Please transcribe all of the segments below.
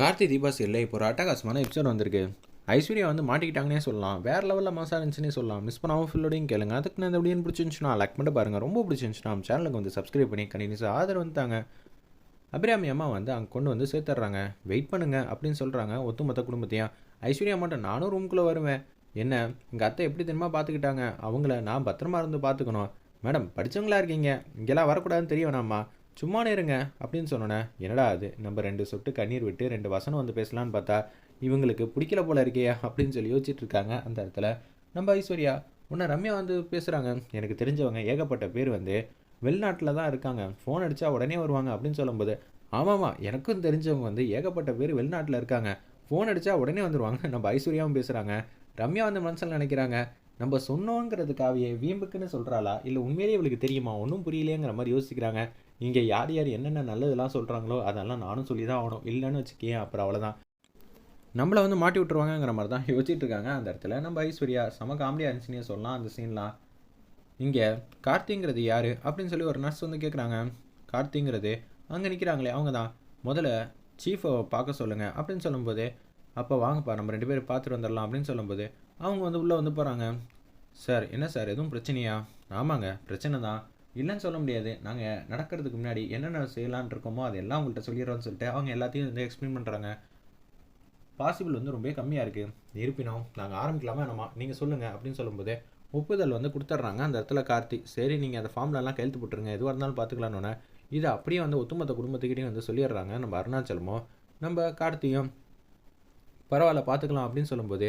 கார்த்தி தீபாஸ் இல்லை இப்போ ஒரு அட்டகாசமான எபிசோட் வந்திருக்கு. ஐஸ்வர்யா வந்து மாட்டிக்கிட்டாங்கன்னே சொல்லலாம். வேறு லெவலில் மாசாக இருந்துச்சுன்னே சொல்லலாம். மிஸ் பண்ணாமல் ஃபுல்லோடையும் கேளுங்க. அதுக்கு நான் இந்த எப்படின்னு பிடிச்சிருந்துச்சுன்னா லைக் மட்டும் பாருங்கள் ரொம்ப பிடிச்சிருந்துச்சுன்னா நம்ம சேனலுக்கு வந்து சப்ஸ்கிரைப் பண்ணி கண்டினியூஸாக ஆதரவு வந்துட்டாங்க அபிராமி அம்மா வந்து அங்கே கொண்டு வந்து சேர்த்துட்றாங்க. வெயிட் பண்ணுங்க அப்படின்னு சொல்கிறாங்க ஒத்துமொத்த குடும்பத்தையும். ஐஸ்வர்யா மட்டும் நானும் ரூம்குள்ளே வருவேன். என்ன எங்கள் அத்தை எப்படி தெரியுமா பார்த்துக்கிட்டாங்க அவங்கள நான் பத்திரமா இருந்து பார்த்துக்கணும் மேடம் படித்தவங்களா இருக்கீங்க? இங்கெல்லாம் வரக்கூடாதுன்னு தெரிய வேணாம்மா சும்மா இருங்க அப்படின்னு சொன்னோன்னே என்னடா அது? நம்ம ரெண்டு சொட்டு கண்ணீர் விட்டு ரெண்டு வசனம் வந்து பேசலான்னு பார்த்தா இவங்களுக்கு பிடிக்கல போல இருக்கே அப்படின்னு சொல்லி யோசிச்சுட்டு இருக்காங்க அந்த இடத்துல. நம்ம ஐஸ்வர்யா உன்னை ரம்யா வந்து பேசுகிறாங்க எனக்கு தெரிஞ்சவங்க ஏகப்பட்ட பேர் வந்து வெளிநாட்டில் தான் இருக்காங்க. ஃபோன் அடித்தா உடனே வருவாங்க அப்படின்னு சொல்லும்போது ஆமாம்மா எனக்கும் தெரிஞ்சவங்க வந்து ஏகப்பட்ட பேர் வெளிநாட்டில் இருக்காங்க. ஃபோன் அடித்தா உடனே வந்துடுவாங்க நம்ம ஐஸ்வர்யாவும் பேசுகிறாங்க ரம்யா வந்து மனசில் நினைக்கிறாங்க. நம்ம சொன்னோங்கிறதுக்காகவே வீம்புக்குன்னு சொல்கிறாளா இல்லை உண்மையிலேயே இவளுக்கு தெரியுமா? ஒன்றும் புரியலையேங்கிற மாதிரி யோசிக்கிறாங்க. இங்கே யார் யார் என்னென்ன நல்லதெல்லாம் சொல்கிறாங்களோ அதெல்லாம் நானும் சொல்லி தான் ஆகணும். இல்லைன்னு வச்சுக்கேன் அப்புறம் அவ்வளோதான் நம்மளை வந்து மாட்டி விட்ருவாங்கங்கிற மாதிரி தான் யோசிச்சுட்டு இருக்காங்க அந்த இடத்துல. நம்ம ஐஸ்வர்யா செம காமெடியாக இருந்துச்சுன்னே சொல்லலாம் அந்த சீன்லாம் இங்கே கார்த்திங்கிறது யார்? அப்படின்னு சொல்லி ஒரு நர்ஸ் வந்து கேட்குறாங்க கார்த்திங்கிறது அங்கே நிற்கிறாங்களே அவங்க தான் முதல்ல சீஃபை பார்க்க சொல்லுங்கள் அப்படின்னு சொல்லும்போது அப்போ வாங்கப்பா நம்ம ரெண்டு பேரும் பார்த்துட்டு வந்துடலாம் அப்படின்னு சொல்லும்போது அவங்க வந்து உள்ளே வந்து போகிறாங்க சார் என்ன சார்? எதுவும் பிரச்சனையா? ஆமாங்க பிரச்சனை தான். இல்லைன்னு சொல்ல முடியாது. நாங்கள் நடக்கிறதுக்கு முன்னாடி என்னென்ன செய்யலான் இருக்கோமோ அதெல்லாம் உங்கள்கிட்ட சொல்லிடுறோம்னு சொல்லிட்டு அவங்க எல்லாத்தையும் வந்து எக்ஸ்பிளைன் பண்ணுறாங்க பாசிபிள் வந்து ரொம்ப கம்மியாக இருக்குது இருப்பினும் நாங்கள் ஆரம்பிக்கலாமா என்னமா? நீங்கள் சொல்லுங்கள் அப்படின்னு சொல்லும்போது ஒப்புதல் வந்து கொடுத்துட்றாங்க. அந்த இடத்துல கார்த்தி சரி நீங்கள் அந்த ஃபார்ம்லலாம் கையெழுத்து போட்டுருங்க. எதுவாக இருந்தாலும் பார்த்துக்கலான்னு இதை அப்படியே வந்து ஒத்துமொத்த குடும்பத்துக்கிட்டையும் வந்து சொல்லிடுறாங்க நம்ம அருணாச்சலமோ நம்ம கார்த்தியும் பரவாயில்ல பார்த்துக்கலாம் அப்படின்னு சொல்லும்போது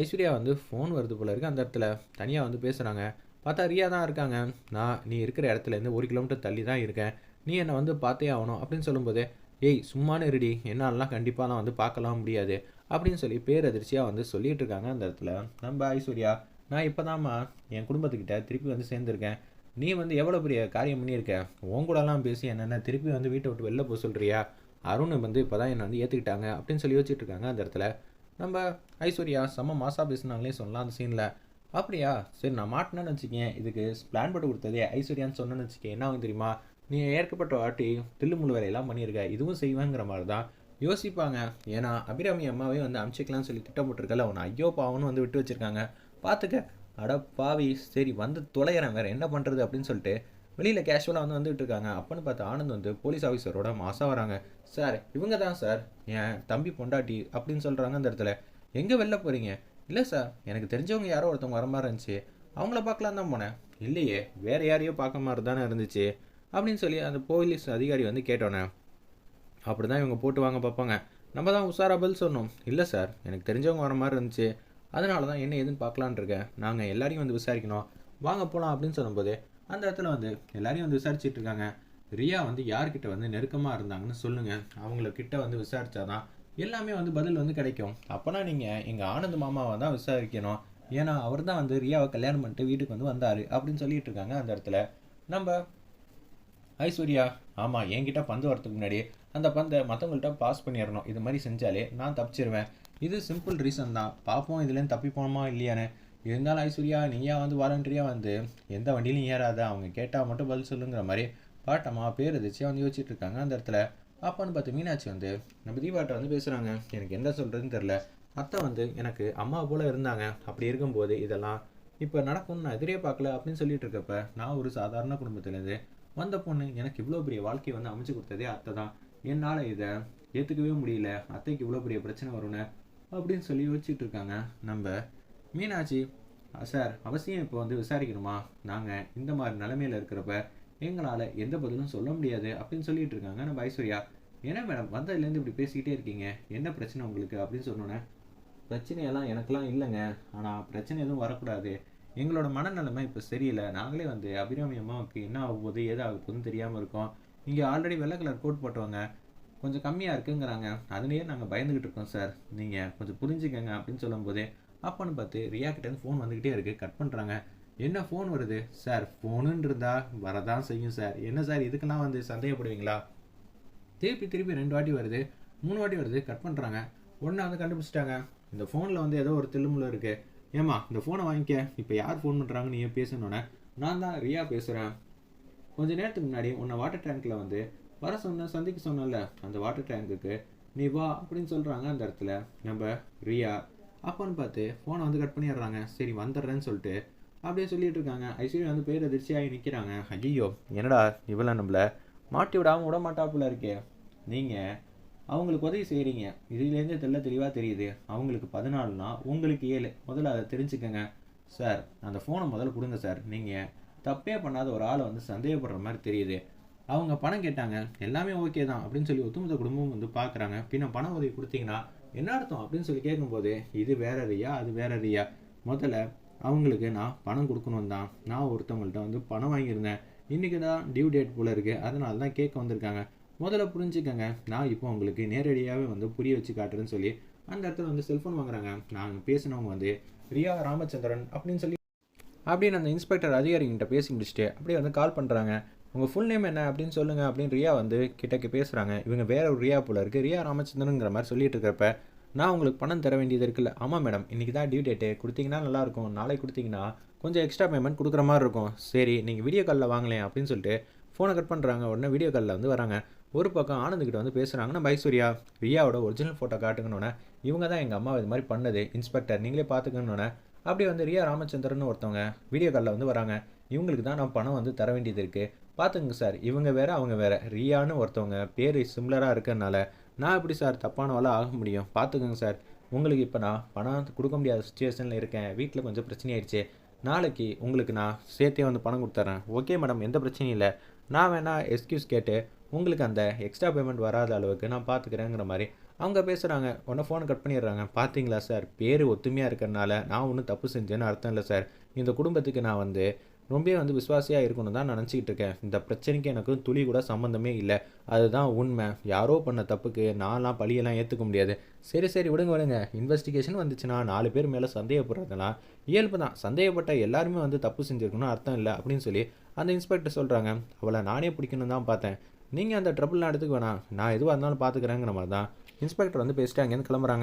ஐஸ்வர்யா வந்து ஃபோன் வருது போல இருக்குது அந்த இடத்துல தனியாக வந்து பேசுகிறாங்க பார்த்தா ரியா தான் இருக்காங்க. நான் நீ இருக்கிற இடத்துலேருந்து ஒரு கிலோமீட்டர் தள்ளி தான் இருக்கேன். நீ என்னை வந்து பார்த்தே ஆகணும். அப்படின்னு சொல்லும்போது ஏய் சும்மானு இருடி. என்னாலலாம் கண்டிப்பாலாம் வந்து பார்க்கலாம் முடியாது. அப்படின்னு சொல்லி பேரதிர்ச்சியாக வந்து சொல்லிட்டு இருக்காங்க அந்த இடத்துல. நம்ம ஐஸ்வர்யா நான் இப்போ என் குடும்பத்துக்கிட்ட திருப்பி வந்து சேர்ந்துருக்கேன். நீ வந்து எவ்வளோ பெரிய காரியம் பண்ணியிருக்க? உன் கூடலாம் பேசி என்னென்ன திருப்பி வந்து வீட்டை விட்டு வெளில போக சொல்கிறியா அருண் வந்து இப்போ தான் என்னை வந்து ஏற்றுக்கிட்டாங்க அப்படின்னு சொல்லி யோசிச்சுட்டு இருக்காங்க அந்த இடத்துல. நம்ம ஐஸ்வர்யா செம்ம மாசா பேசினாங்களே சொல்லலாம் அந்த சீனில் அப்படியா? சரி நான் மாட்டினேன்னு வச்சுக்கேன். இதுக்கு பிளான் போட்டு கொடுத்ததே ஐஸ்வர்யான்னு சொன்னேன்னு வச்சுக்கேன். என்ன ஆகும் தெரியுமா? நீ ஏற்கப்பட்ட வாட்டி தில்லுமுள்ளு வேலையெல்லாம் பண்ணியிருக்க. இதுவும் செய்வேங்கிற மாதிரி தான் யோசிப்பாங்க. ஏன்னா அபிராமி அம்மாவே வந்து அமிச்சிக்கலாம்னு சொல்லி திட்டம் போட்டிருக்கல அவனை ஐயோ பாவன்னு வந்து விட்டு வச்சுருக்காங்க. பார்த்துக்க அட பாவி. சரி வந்து தொலைகிறேன். வேறு என்ன பண்ணுறது அப்படின்னு சொல்லிட்டு வெளியில் கேஷுவலாக வந்து வந்துட்டு இருக்காங்க அப்போன்னு பார்த்து ஆனந்த் வந்து போலீஸ் ஆஃபீஸரோட மாசம் வராங்க. சார் இவங்க தான் சார். என் தம்பி பொண்டாட்டி அப்படின்னு சொல்கிறாங்க அந்த இடத்துல. எங்கே வெளில போகிறீங்க இல்லை சார். எனக்கு தெரிஞ்சவங்க யாரோ ஒருத்தவங்க வர மாதிரி இருந்துச்சு. அவங்கள பார்க்கலாம் தான் போனேன். இல்லையே. வேறு யாரையோ பார்க்க மாதிரி தானே இருந்துச்சு. அப்படின்னு சொல்லி அந்த போலீஸ் அதிகாரி வந்து கேட்டோன்னே அப்படி தான் இவங்க போட்டு வாங்க பார்ப்பாங்க. நம்ம தான் உஷாரா பதில் சொன்னோம். இல்லை சார். எனக்கு தெரிஞ்சவங்க வர மாதிரி இருந்துச்சு. அதனால தான் என்ன ஏதுன்னு பார்க்கலான் இருக்கேன். நாங்கள் எல்லாரையும் வந்து விசாரிக்கணும். வாங்க போகலாம் அப்படின்னு சொல்லும்போது அந்த இடத்துல வந்து எல்லாரையும் வந்து விசாரிச்சுட்டு இருக்காங்க. ரியா வந்து யார்கிட்ட வந்து நெருக்கமாக இருந்தாங்கன்னு சொல்லுங்கள் அவங்கள கிட்ட வந்து விசாரிச்சாதான் எல்லாமே வந்து பதில் வந்து கிடைக்கும். அப்போனா நீங்கள் எங்கள் ஆனந்த் மாமாவை தான் விசாரிக்கணும். ஏன்னா அவர் தான் வந்து ரியாவை கல்யாணம் பண்ணிட்டு வீட்டுக்கு வந்து வந்தார் அப்படின்னு சொல்லிட்டு இருக்காங்க அந்த இடத்துல. நம்ம ஐஸ்வர்யா ஆமாம் என்கிட்ட பந்து வரத்துக்கு முன்னாடி அந்த பந்தை மற்றவங்கள்ட்ட பாஸ் பண்ணிடணும். இது மாதிரி செஞ்சாலே நான் தப்பிச்சிருவேன். இது சிம்பிள் ரீசன் தான். பார்ப்போம் இதுலேருந்து தப்பிப்போமா இல்லையான்னு. இருந்தாலும் ஐஸ்வர்யா நீயா வந்து வாலண்டரியாக வந்து எந்த வண்டியிலையும் ஏறாத அவங்க கேட்டால் மட்டும் பதில் சொல்லுங்கிற மாதிரி பாட்டம்மா பேர் எதிர்ச்சியாக வந்து யோசிச்சுட்டு இருக்காங்க அந்த இடத்துல. அப்பான்னு பார்த்து மீனாட்சி வந்து நம்ம தீபாட்ட வந்து பேசுகிறாங்க எனக்கு என்ன சொல்கிறதுன்னு தெரில அத்தை வந்து எனக்கு அம்மா போல் இருந்தாங்க. அப்படி இருக்கும்போது இதெல்லாம் இப்போ நடக்கும்னு நான் எதிரே பார்க்கல அப்படின்னு சொல்லிட்டு இருக்கப்ப நான் ஒரு சாதாரண குடும்பத்துலேருந்து வந்த பொண்ணு எனக்கு இவ்வளோ பெரிய வாழ்க்கையை வந்து அமைச்சு கொடுத்ததே அத்தை தான். என்னால் இதை ஏற்றுக்கவே முடியல. அத்தைக்கு இவ்வளோ பெரிய பிரச்சனை வரும்னு அப்படின்னு சொல்லி யோசிச்சுட்டு இருக்காங்க. நம்ம மீனாட்சி சார் அவசியம் இப்போ வந்து விசாரிக்கணுமா? நாங்கள் இந்த மாதிரி நிலமையில இருக்கிறப்ப எங்களால் எந்த பதிலும் சொல்ல முடியாது அப்படின்னு சொல்லிட்டு இருக்காங்க நம்ம ஐஸ்வர்யா. என்ன மேடம் வந்ததுலேருந்து இப்படி பேசிக்கிட்டே இருக்கீங்க? என்ன பிரச்சனை உங்களுக்கு? அப்படின்னு சொன்னோன்னே பிரச்சனையெல்லாம் எனக்கெல்லாம் இல்லைங்க. ஆனால் பிரச்சனை எதுவும் வரக்கூடாது. எங்களோட மனநிலைமை இப்போ சரியில்லை. நாங்களே வந்து அபிராமி அம்மாவுக்கு என்ன ஆக போகுது ஏது ஆக போகுதுன்னு தெரியாமல் இருக்கோம். இங்கே ஆல்ரெடி வெள்ளை கலர் கோட் போட்டவங்க கொஞ்சம் கம்மியாக இருக்குங்கிறாங்க. அதுலேயே நாங்கள் பயந்துக்கிட்டு இருக்கோம் சார். நீங்கள் கொஞ்சம் புரிஞ்சுக்கங்க அப்படின்னு சொல்லும்போதே அப்போன்னு பார்த்து ரியா கிட்டேருந்து ஃபோன் வந்துக்கிட்டே இருக்குது கட் பண்ணுறாங்க என்ன ஃபோன் வருது? சார் ஃபோனுன்னு இருந்தால் வரதான் செய்யும் சார் என்ன சார் இதுக்கெல்லாம் வந்து சந்தேகப்படுவீங்களா? திருப்பி திருப்பி ரெண்டு வாட்டி வருது. மூணு வாட்டி வருது. கட் பண்ணுறாங்க ஒன்றா வந்து கண்டுபிடிச்சிட்டாங்க. இந்த ஃபோனில் வந்து ஏதோ ஒரு தில்லுமுள்ள இருக்குது ஏம்மா இந்த ஃபோனை வாங்கிக்க. இப்போ யார் ஃபோன் பண்ணுறாங்கன்னு நீ பேசணுன்னே நான் தான் ரியா பேசுகிறேன் கொஞ்ச நேரத்துக்கு முன்னாடி உன்னை வாட்டர் டேங்க்கில் வந்து வர சொன்ன சந்திக்க சொன்னல அந்த வாட்டர் டேங்குக்கு நீ வா அப்படின்னு சொல்கிறாங்க அந்த இடத்துல. நம்ம ரியா அப்போன்னு பார்த்து ஃபோனை வந்து கட் பண்ணிடுறாங்க. சரி வந்துடுறேன்னு சொல்லிட்டு அப்படியே சொல்லிட்டு இருக்காங்க. ஐஸ்வர்யா வந்து பேர் அதிர்ச்சியாகி நிற்கிறாங்க ஐயோ என்னடா இவ்வளோ நம்மளை? மாட்டி விடாமல் விட மாட்டாப்புல இருக்கே. நீங்கள் அவங்களுக்கு உதவி செய்கிறீங்க இதுலேருந்து தெல்ல தெளிவாக தெரியுது. அவங்களுக்கு பதினாலுனா உங்களுக்கு ஏழு. முதல்ல அதை தெரிஞ்சுக்கோங்க. சார் அந்த ஃபோனை முதல்ல கொடுங்க சார். நீங்கள் தப்பே பண்ணாத ஒரு ஆளை வந்து சந்தேகப்படுற மாதிரி தெரியுது. அவங்க பணம் கேட்டாங்க. எல்லாமே ஓகே தான் அப்படின்னு சொல்லி ஒத்துமொத்த குடும்பம் வந்து பார்க்குறாங்க. பின்ன பண உதவி கொடுத்தீங்கன்னா என்ன அர்த்தம் அப்படின்னு சொல்லி கேட்கும்போது இது வேற ரியா அது வேற ரியா. முதல்ல அவங்களுக்கு நான் பணம் கொடுக்கணும் தான். நான் ஒருத்தவங்கள்ட்ட வந்து பணம் வாங்கியிருந்தேன். இன்றைக்கி தான் டியூ டேட் போல் இருக்குது அதனால தான் கேட்க வந்திருக்காங்க. முதல்ல புரிஞ்சுக்கங்க. நான் இப்போ உங்களுக்கு நேரடியாகவே வந்து புரிய வச்சு காட்டுறேன்னு சொல்லி அந்த இடத்துல வந்து செல்ஃபோன் வாங்குறாங்க. நாங்கள் பேசினவங்க வந்து ரியா ராமச்சந்திரன் அப்படின்னு சொல்லி அப்படின்னு அந்த இன்ஸ்பெக்டர் அதிகாரிகிட்ட பேசி முடிச்சுட்டு அப்படியே வந்து கால் பண்ணுறாங்க உங்கள் ஃபுல் நேம் என்ன அப்படின்னு சொல்லுங்கள் அப்படின்னு ரியா வந்து கிட்டக்கு பேசுகிறாங்க இவங்க வேற ஒரு ரியா போல இருக்குது ரியா ராமச்சந்திரனுங்கிற மாதிரி சொல்லிட்டு இருக்கிறப்ப நான் உங்களுக்கு பணம் தர வேண்டியது இருக்குல்ல? ஆமாம் மேடம். இன்றைக்கி தான் டியூ டேட்டு கொடுத்தீங்கன்னா நல்லாயிருக்கும் நாளைக்கு கொடுத்தீங்கன்னா கொஞ்சம் எக்ஸ்ட்ரா பேமெண்ட் கொடுக்குற மாதிரி இருக்கும். சரி நீங்கள் வீடியோ காலில் வாங்கலேன் அப்படின்னு சொல்லிட்டு ஃபோனை கட் பண்ணுறாங்க உடனே வீடியோ காலில் வந்து வராங்க. ஒரு பக்கம் ஆனந்துக்கிட்ட வந்து பேசுகிறாங்க நம்ம ஐஸ்வர்யா ரியாவோட ஒரிஜினல் ஃபோட்டோ காட்டுங்கன்னொன்னே இவங்க தான் எங்கள் அம்மா இது மாதிரி பண்ணது. இன்ஸ்பெக்டர் நீங்களே பார்த்துக்கணுன்னொன்னே அப்படியே வந்து ரியா ராமச்சந்திரன் ஒருத்தவங்க வீடியோ காலில் வந்து வராங்க. இவங்களுக்கு தான் நான் பணம் வந்து தர வேண்டியது இருக்குது பார்த்துங்க சார் இவங்க வேற அவங்க வேற. ரியான்னு ஒருத்தவங்க பேர் சிம்லராக இருக்கிறனால நான் எப்படி சார் தப்பானவால ஆக முடியும்? பார்த்துக்கோங்க சார் உங்களுக்கு இப்போ நான் பணம் கொடுக்க முடியாத சுச்சுவேஷனில் இருக்கேன். வீட்டில் கொஞ்சம் பிரச்சனை ஆயிடுச்சு நாளைக்கு உங்களுக்கு நான் சேர்த்தே வந்து பணம் கொடுத்துட்றேன் ஓகே மேடம் எந்த பிரச்சனையும் இல்லை. நான் வேணால் எக்ஸ்கியூஸ் கேட்டு உங்களுக்கு அந்த எக்ஸ்ட்ரா பேமெண்ட் வராத அளவுக்கு நான் பார்த்துக்கிறேங்கிற மாதிரி அவங்க பேசுகிறாங்க உடனே ஃபோனை கட் பண்ணிடுறாங்க. பார்த்தீங்களா சார் பேர் ஒத்துமையாக இருக்கிறனால நான் ஒன்றும் தப்பு செஞ்சேன்னு அர்த்தம் இல்லை சார். இந்த குடும்பத்துக்கு நான் வந்து ரொம்ப வந்து விசுவாசியாக இருக்கணும் தான் நினச்சிக்கிட்டு இருக்கேன். இந்த பிரச்சனைக்கு எனக்கு துளி கூட சம்மந்தமே இல்லை. அதுதான் உண்மை. யாரோ பண்ண தப்புக்கு நான்லாம் பழியெல்லாம் ஏற்றுக்க முடியாது. சரி சரி விடுங்க விடுங்க. இன்வெஸ்டிகேஷன் வந்துச்சுன்னா நாலு பேர் மேலே சந்தேகப்படுறதெல்லாம் இயல்பு தான். சந்தேகப்பட்ட எல்லாருமே வந்து தப்பு செஞ்சுருக்கணும் அர்த்தம் இல்லை அப்படின்னு சொல்லி அந்த இன்ஸ்பெக்டர் சொல்கிறாங்க அவளை நானே பிடிக்கணும் தான் பார்த்தேன். நீங்கள் அந்த ட்ரபிள்லாம் எடுத்துக்க வேணாம். நான் எதுவாக இருந்தாலும் பார்த்துக்கிறேங்கிற மாதிரி தான். இன்ஸ்பெக்டர் வந்து பேசிட்டு அங்கேருந்து கிளம்புறாங்க.